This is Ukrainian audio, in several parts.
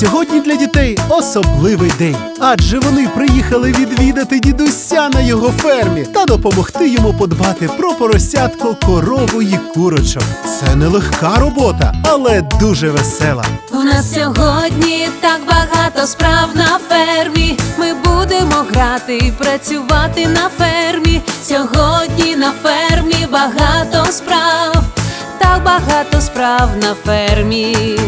сьогодні для дітей особливий день, адже вони приїхали відвідати дідуся на його фермі та допомогти йому подбати про поросятко, корову і курочок. Це не легка робота, але дуже весела. У нас сьогодні так багато справ на фермі. Ми будемо грати і працювати на фермі. Сьогодні на фермі багато справ, так багато справ на фермі.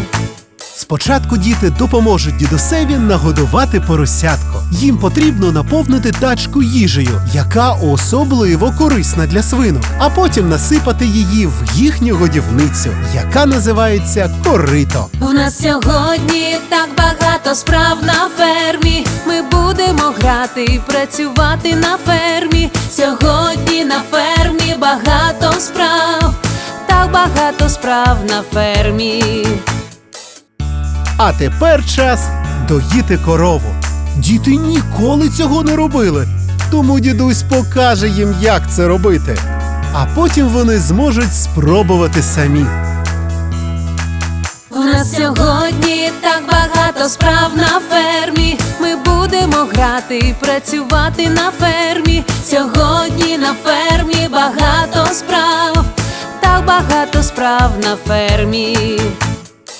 Спочатку діти допоможуть дідусеві нагодувати поросятко. Їм потрібно наповнити тачку їжею, яка особливо корисна для свинок, а потім насипати її в їхню годівницю, яка називається корито. У нас сьогодні так багато справ на фермі. Ми будемо грати і працювати на фермі. Сьогодні на фермі багато справ, так багато справ на фермі. А тепер час доїти корову. Діти ніколи цього не робили, тому дідусь покаже їм, як це робити. А потім вони зможуть спробувати самі. У нас сьогодні так багато справ на фермі. Ми будемо грати і працювати на фермі. Сьогодні на фермі багато справ, так багато справ на фермі.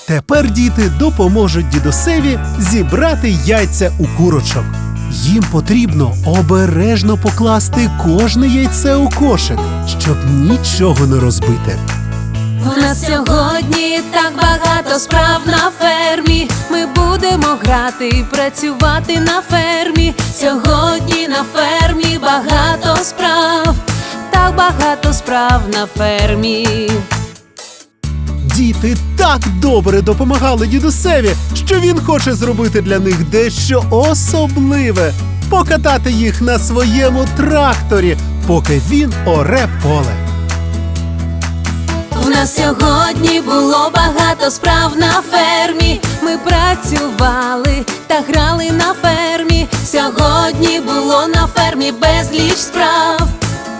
Тепер діти допоможуть дідусеві зібрати яйця у курочок. Їм потрібно обережно покласти кожне яйце у кошик, щоб нічого не розбити. У нас сьогодні так багато справ на фермі. Ми будемо грати і працювати на фермі. Сьогодні на фермі багато справ, так багато справ на фермі. Діти так добре допомагали дідусеві, що він хоче зробити для них дещо особливе покатати їх на своєму тракторі, поки він оре поле. У нас сьогодні було багато справ на фермі. Ми працювали та грали на фермі. Сьогодні було на фермі безліч справ.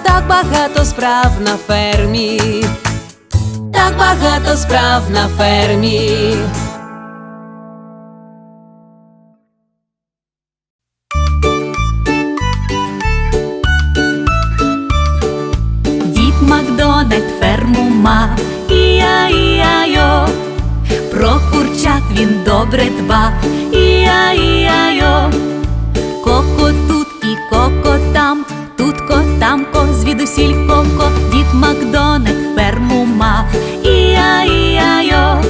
Так багато справ на фермі. Так багато справ на фермі. Дід Макдональд ферму мав, іа-іа-йо Про курчат він добре дбав, іа-іа-йо Коко тут і коко там, тут котам ко, звідусіль коко. Дід Макдональд ферму мав, іа-іа-йо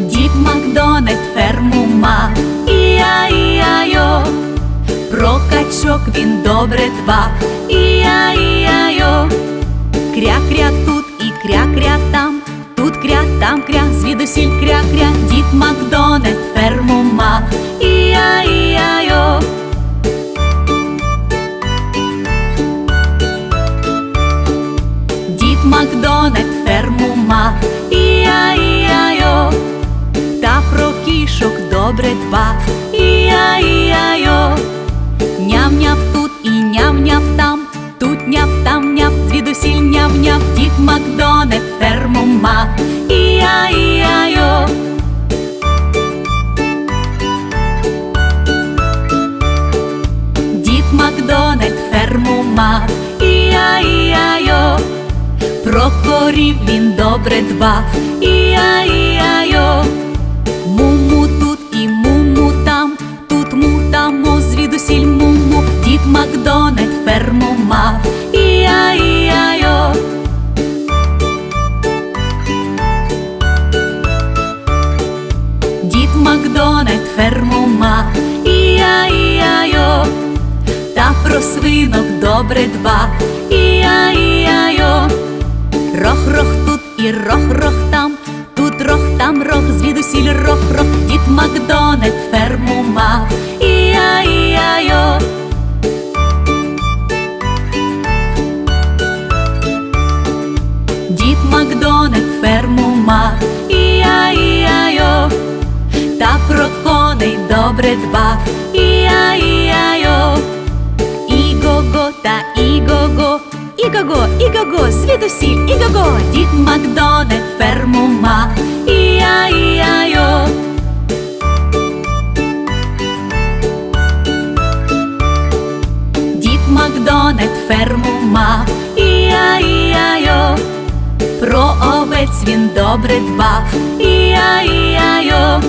Дід Макдональд ферму мав, іа-іа-йо Про качок він добре дбав, іа-іа-йо Кря-кря тут і кря-кря там, тут кря, там кря, звідусіль кря-кря. Дід Макдональд ферму мав, іа-іа-йо Дід Макдональд ферму мав, іа-іа-йо Та про кішок добре дбав, іа-іа-йо Ням-ням тут і ням-ням там, тут няв, там няв, звідусіль няв-няв Дід Макдональд ферму мав, іа-іа-йо Дід Макдональд ферму іа-іа-йо Про корів він добре дбав, іа-іа-йо Муму тут і муму там, тут му там му, звідусіль муму Дід Макдональд ферму мав, іа-іа-йо Дід Макдональд ферму мав, іа-іа-йо Та про свинок добре дбав, іа-іа-йо Рох-рох тут і рох-рох там, тут рох, там рох, звідусіль рох-рох Дід Макдональд ферму мав, іа-іа-йо Дід Макдональд ферму мав, іа-іа-йо Та про коней добре дбав, іа-іа-йо Іго-го та іго-го, звідусіль, ігаго. Дід Макдональд ферму ма, і-я-і-я-йо. Дід Макдональд ферму мав, і-я-і-я-йо. Про овець він добре дбав, і-я-і-я-йо.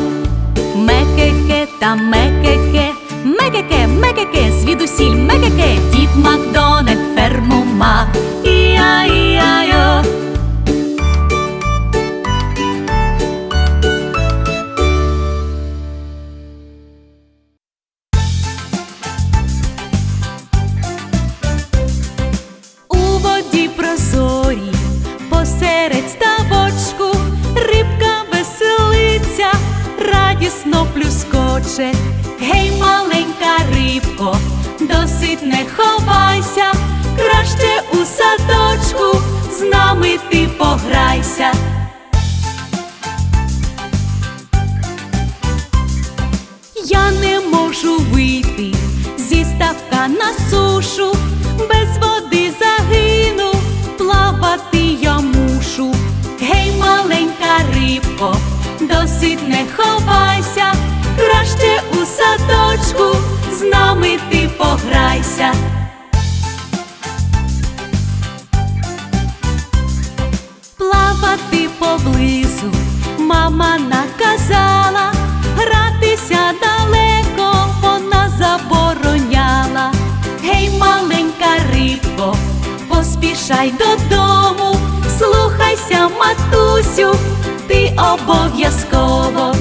Мекеке та мекеке, мекеке, мекеке, звідусіль мекеке, дід Макдональд ферму мав, і-я-і-я-йо. У воді прозорій, посеред ставочку, рибка веселиться, радісно плюскоче. Гей, маленька рибко, досить не ховайся, краще у садочку, з нами ти пограйся. Я не можу вийти зі ставка на сушу, без води загину, плавати я мушу. Гей, маленька рибко, досить не ховайся, краще у садочку, з нами ти пограйся. Плавати поблизу мама наказала, гратися далеко вона забороняла. Гей, маленька рибко, поспішай додому, слухайся, матусю, ти обов'язково.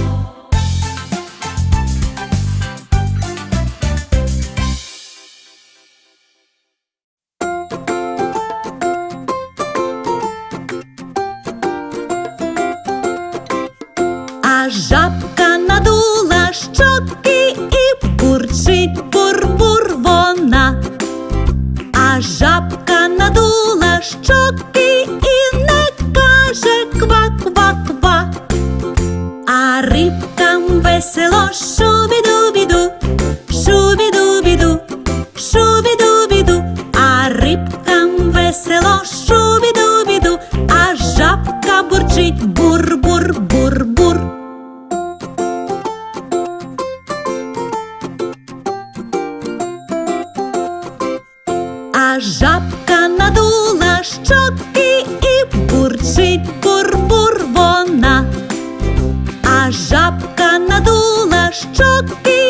Жабка надула щоки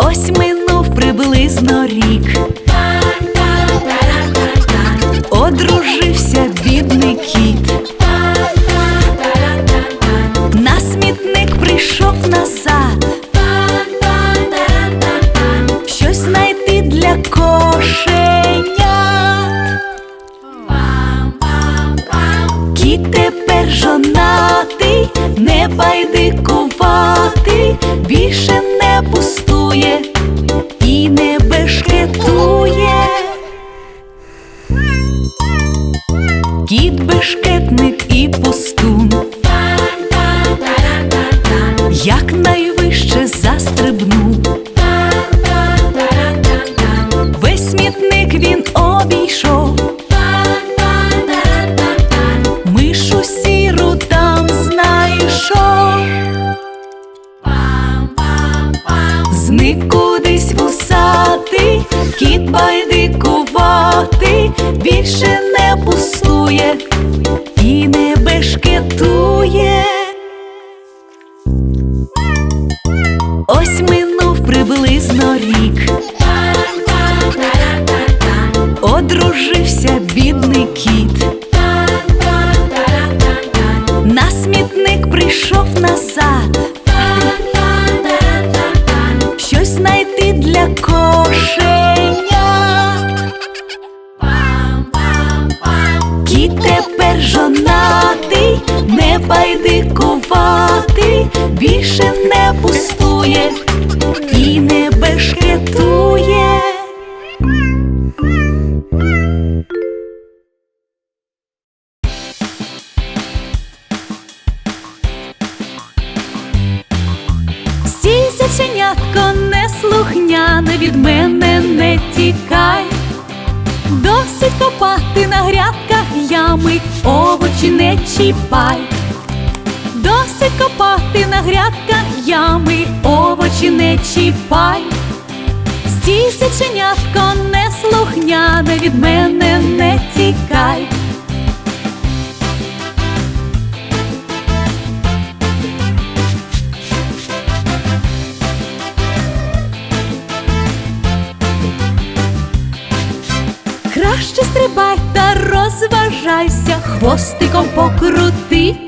Ось минув приблизно рік. Одружився більше не пустує і не бешкетує. Ось минув приблизно рік. Одружився бідний кіт. Байдикувати, більше не пустує і не бешкетує. Стій, зайченятко, неслухняне від мене не тікай. Досить копати на грядках ями, овочі не чіпай. Досить копати на грядках ями, овочі не чіпай. Стій, зайченятко, неслухняне від мене не тікай. Краще стрибай та розважайся, хвостиком покрути.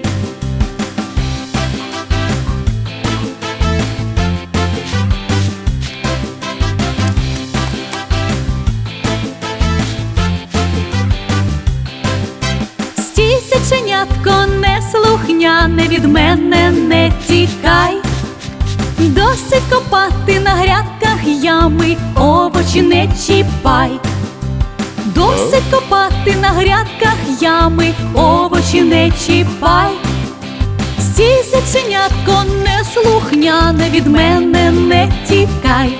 Неслухняне від мене не тікай. Досить копати на грядках ями, овочі не чіпай. Досить копати на грядках ями, овочі не чіпай. Стій, зайченятко, неслухняне від мене не тікай.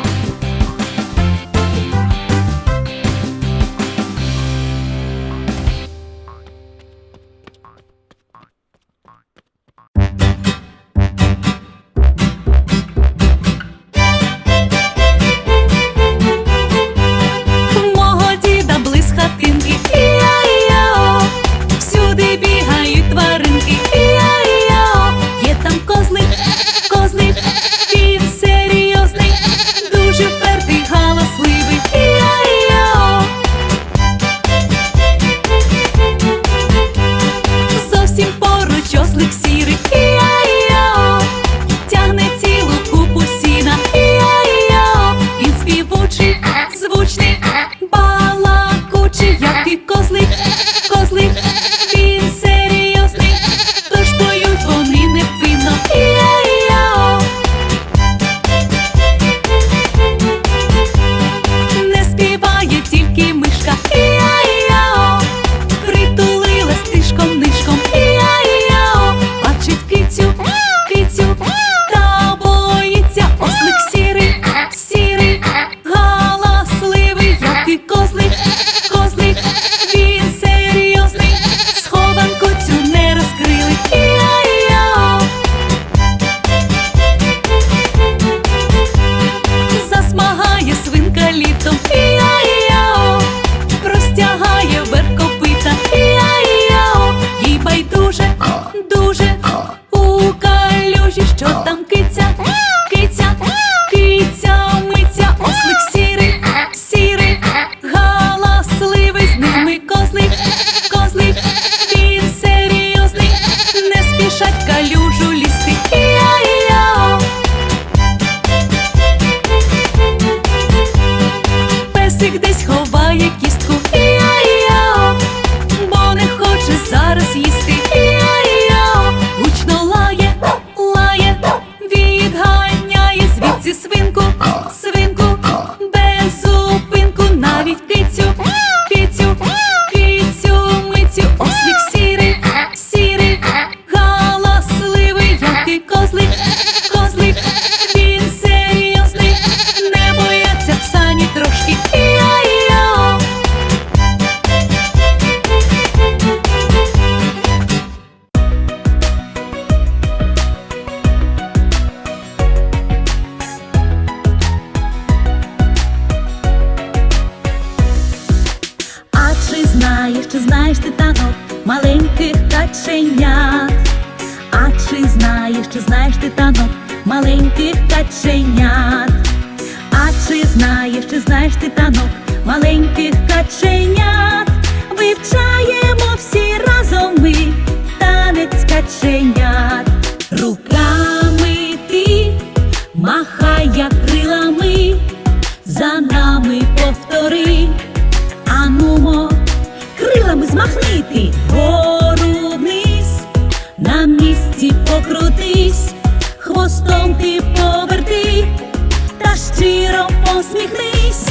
Посміхнись.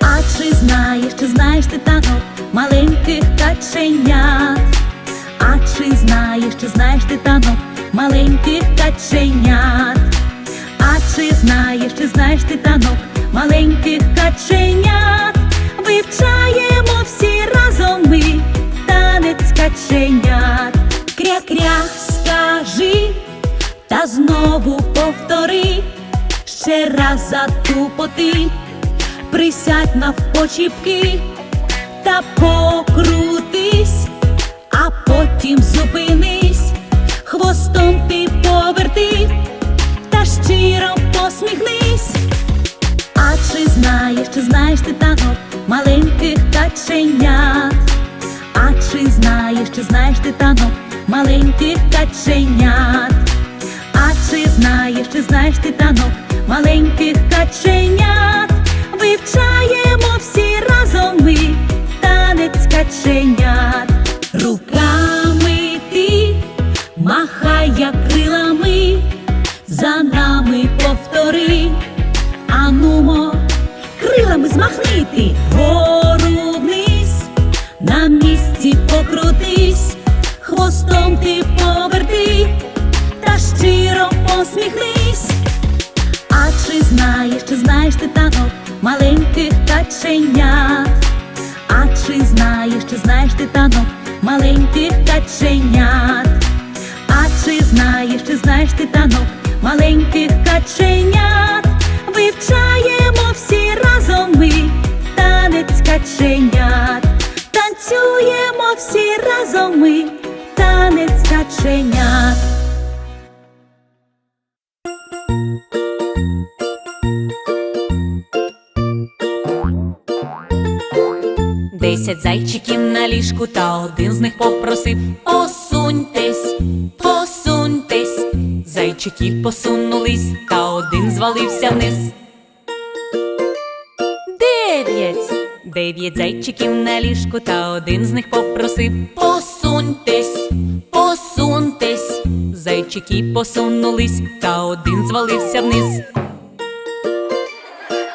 А чи знаєш, чи знаєш ти танок маленьких каченят? А чи знаєш, чи знаєш ти танок маленьких каченят? А чи знаєш, чи знаєш ти танок маленьких каченят? Вивчаємо всі разом ми танець каченят. Ще раз затупоти, присядь навпочіпки та покрутись, а потім зупинись, хвостом ти поверти та щиро посміхнись. А чи знаєш, чи знаєш ти танок маленьких каченят? А чи знаєш, чи знаєш ти танок маленьких каченят? А чи знаєш, чи знаєш ти танок маленьких каченят? Вивчаємо всі разом ми танець каченят. Руками ти махає крилами, за нами повтори. Анумо, крилами змахнити вгору каченят? А чи знаєш, чи знаєш ти танок маленьких каченят? А чи знаєш, чи знаєш ти танок маленьких каченят? Вивчаємо всі разом ми танець каченят. Танцюємо всі разом ми танець каченят. На ліжку, та один з них попросив Посуньтесь, посуньтесь. Зайчики посунулись, та один звалився вниз. Дев'ять. Дев'ять зайчиків на ліжку, та один з них попросив Посуньтесь, посуньтесь. Зайчики посунулись, та один звалився вниз.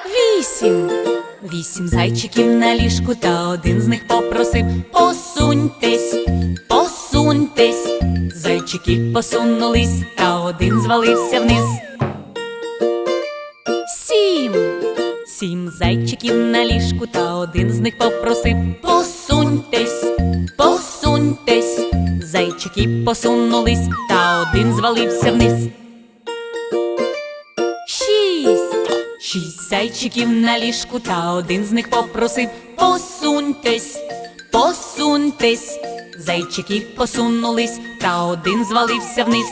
Вісім. Вісім зайчиків на ліжку, та один з них попросив Посуньтесь, посуньтесь. Зайчики посунулись, та один звалився вниз. Сім. Сім зайчиків на ліжку, та один з них попросив Посуньтесь, посуньтесь. Зайчики посунулись, та один звалився вниз. Шість зайчиків на ліжку, та один з них попросив Посуньтесь, посуньтесь. Зайчики посунулись, та один звалився вниз.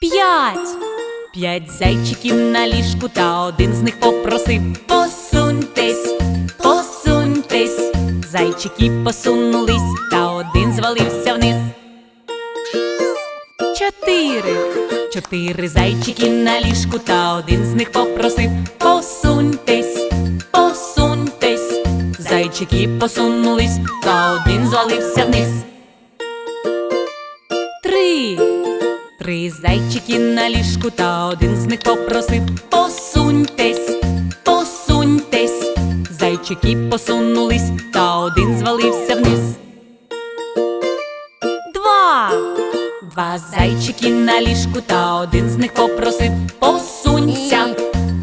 П'ять. П'ять зайчиків на ліжку, та один з них попросив Посуньтесь, посуньтесь. Зайчики посунулись, та один звалився вниз. Чотири. Чотири зайчики на ліжку, та один з них попросив Посуньтесь, посуньтесь. Зайчики посунулись, та один звалився вниз. Три. Три зайчики на ліжку, та один з них попросив Посуньтесь, посуньтесь. Зайчики посунулись, та один звалився вниз. Два зайчики на ліжку, та один з них попросив Посунься,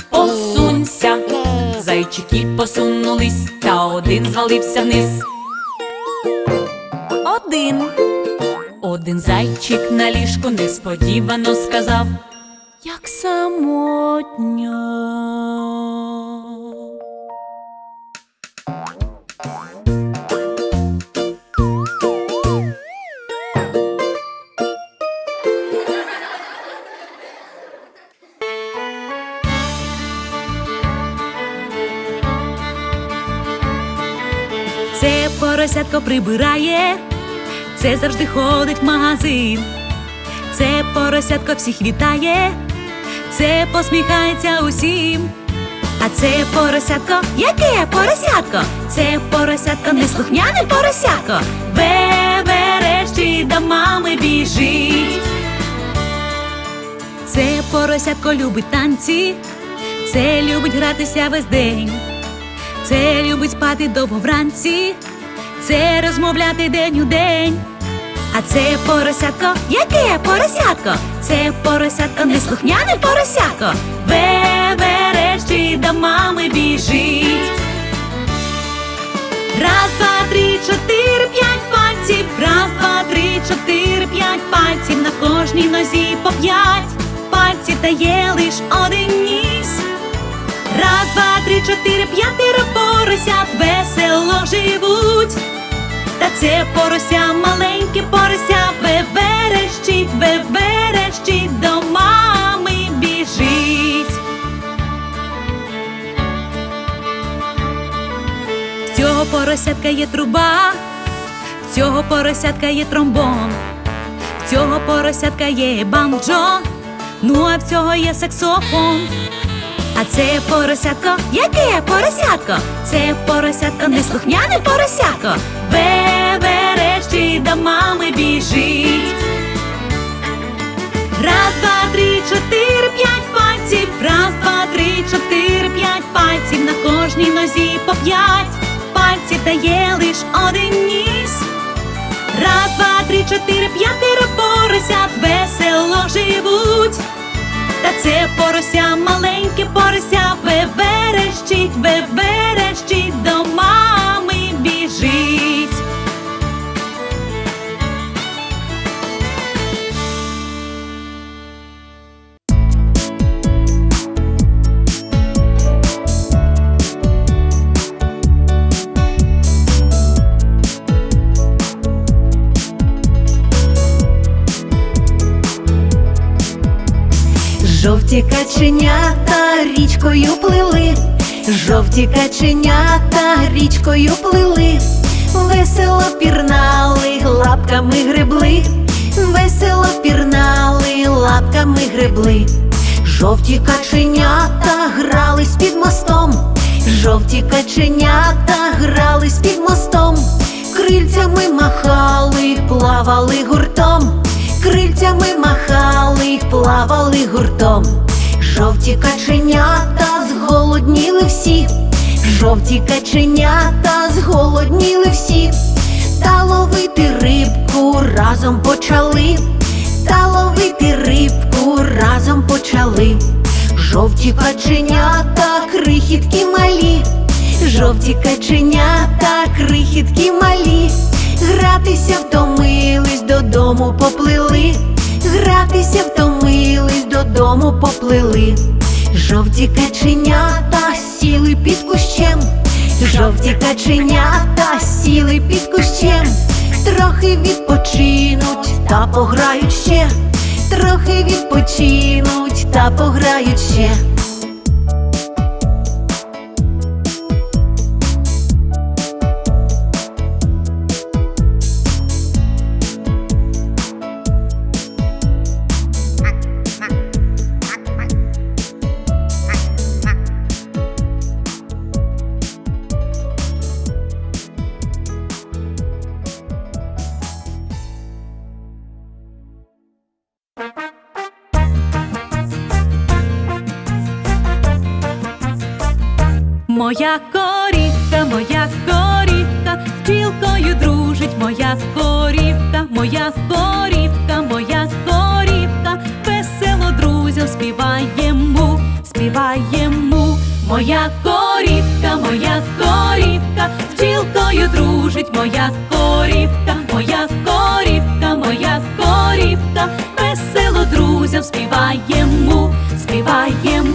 посунься. Зайчики посунулись, та один звалився вниз. Один. Один зайчик на ліжку несподівано сказав, як самотньо. Поросятко прибирає, це завжди ходить в магазин. Це поросятко всіх вітає, це посміхається усім. А це поросятко, яке поросятко? Це поросятко, неслухняне поросятко. Веверещі до мами біжить. Це поросятко любить танці, це любить гратися весь день. Це любить спати довго вранці, це розмовляти день у день. А це поросятко, яке поросятко? Це поросятко, неслухняне поросятко. Веверещі до мами біжить. Раз, два, три, чотири, п'ять пальців. Раз, два, три, чотири, п'ять пальців. На кожній нозі по п'ять пальців та є лиш один ніс. Раз, два, три, чотири, п'ятеро поросят весело живуть. Це порося, маленьке порося, веверещить, веверещить, до мами біжить. В цього поросятка є труба, в цього поросятка є тромбон, в цього поросятка є банджо, ну а в цього є саксофон. А це поросятко, яке поросятко? Це поросятко, неслухняне поросятко. Веверещі до мами біжить. Раз, два, три, чотири, п'ять пальців. Раз, два, три, чотири, п'ять пальців. На кожній нозі по п'ять пальців та є лиш один ніс. Раз, два, три, чотири, п'ятеро поросят весело живуть. Та це порося, маленьке порося, веверещить, веверещить, до мами. Жовті каченята річкою плили, жовті каченята річкою плили, весело пірнали, лапками гребли, весело пірнали, лапками гребли. Жовті каченята грались під мостом, жовті каченята грались під мостом, крильцями махали, плавали гуртом, крильцями махали, плавали гуртом. Жовті каченята зголодніли всі, жовті каченята зголодніли всі, та ловити рибку разом почали, та ловити рибку разом почали. Жовті каченята, крихітки малі, жовті каченята, крихітки малі, гратися втомились, додому поплили, гратися втомились, додому поплили. Жовті каченята сіли під кущем, жовті каченята сіли під кущем. трохи відпочинуть та пограють ще, трохи відпочинуть та пограють ще. Моя корівка, моя корівка, з бджілкою дружить моя корівка, моя корівка, моя корівка, весело друзям співаємо, співаємо. Моя корівка, моя корівка, з бджілкою дружить моя корівка, моя корівка, моя корівка, весело друзям співаємо, співаємо.